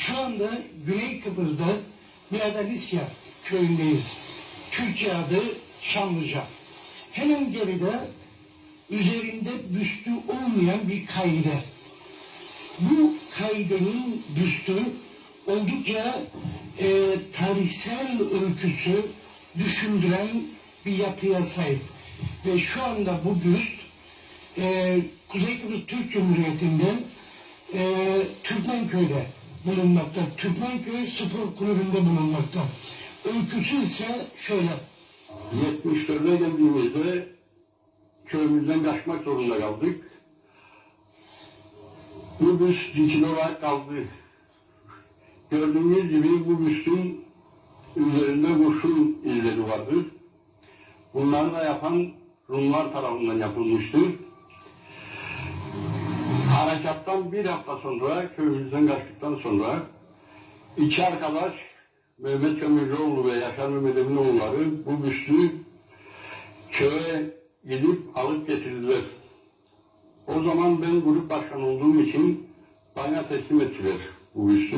Şu anda Güney Kıbrıs'ta Biadalisya köyündeyiz. Türkçe adı Çamlıca. Hemen geride üzerinde büstü olmayan bir kaide. Bu kaidenin büstü oldukça e, tarihsel öyküsü düşündüren bir yapıya sahip. Ve şu anda bu büst e, Kuzey Kıbrıs Türk Cumhuriyeti'nden e, Türkmenköy'de bulunmakta. Türkmenköy Spor Kulübü'nde bulunmakta. Öyküsü ise şöyle. 74'e geldiğimizde köyümüzden kaçmak zorunda kaldık. Bu büst dikili olarak kaldı. Gördüğünüz gibi bu büstün üzerinde kurşun izleri vardır. Bunları da yapan Rumlar tarafından yapılmıştır. Harekattan bir hafta sonra, köyümüzden kaçtıktan sonra iki arkadaş Mehmet Kömürlüoğlu ve Yaşar Mehmet Eminoğulları bu büstü köye gidip alıp getirdiler. O zaman ben grup başkanı olduğum için bana teslim ettiler bu büstü.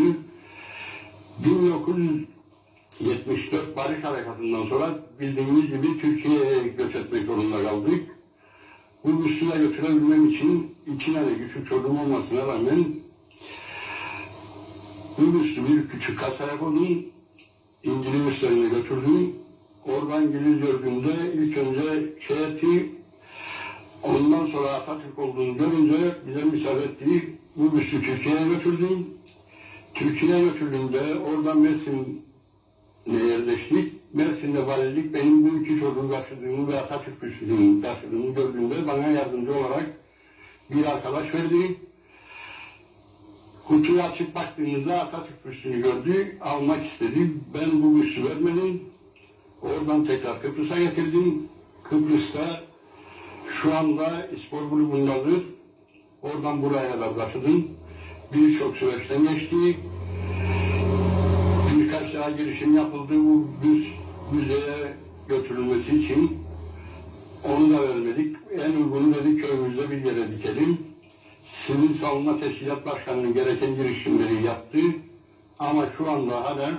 1974 Barış Harekatı'ndan sonra bildiğiniz gibi Türkiye'ye göç etmek zorunda kaldık. Bu büstüne götürebilmem için iki tane küçük çocuğum olmasına rağmen büstü bir küçük kasaya koydum. İngiliz üstlerine götürdüm. Oradan İngiliz gördüğümde ilk önce şey etti, ondan sonra Atatürk olduğunu görünce bize müsaade etti. Büstü Türkiye'ye götürdüm. Türkiye'ye götürdüğümde oradan Mersin'e yerleştik. Mersin'de valilik benim bu iki çocuğu taşıdığımı ve Atatürk büstünü taşıdığımı gördüğünde bana yardımcı olarak bir arkadaş verdi. Kutuyu açıp baktığımızda Atatürk büstünü gördü, almak istedi. Ben bu büstü vermedim. Oradan tekrar Kıbrıs'a getirdim. Kıbrıs'ta şu anda spor kulübündedir. Oradan buraya kadar taşıdım. Birçok süreçten geçti. Birkaç daha girişim yapıldı bu büst müzeye götürülmesi için. Onu da vermedik. En uygunu dedik köyümüzde bir yere dikelim. Sivil Savunma Teşkilat Başkanı'nın gereken girişimleri yaptı. Ama şu anda hala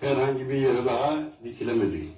herhangi bir yere daha dikilemedi.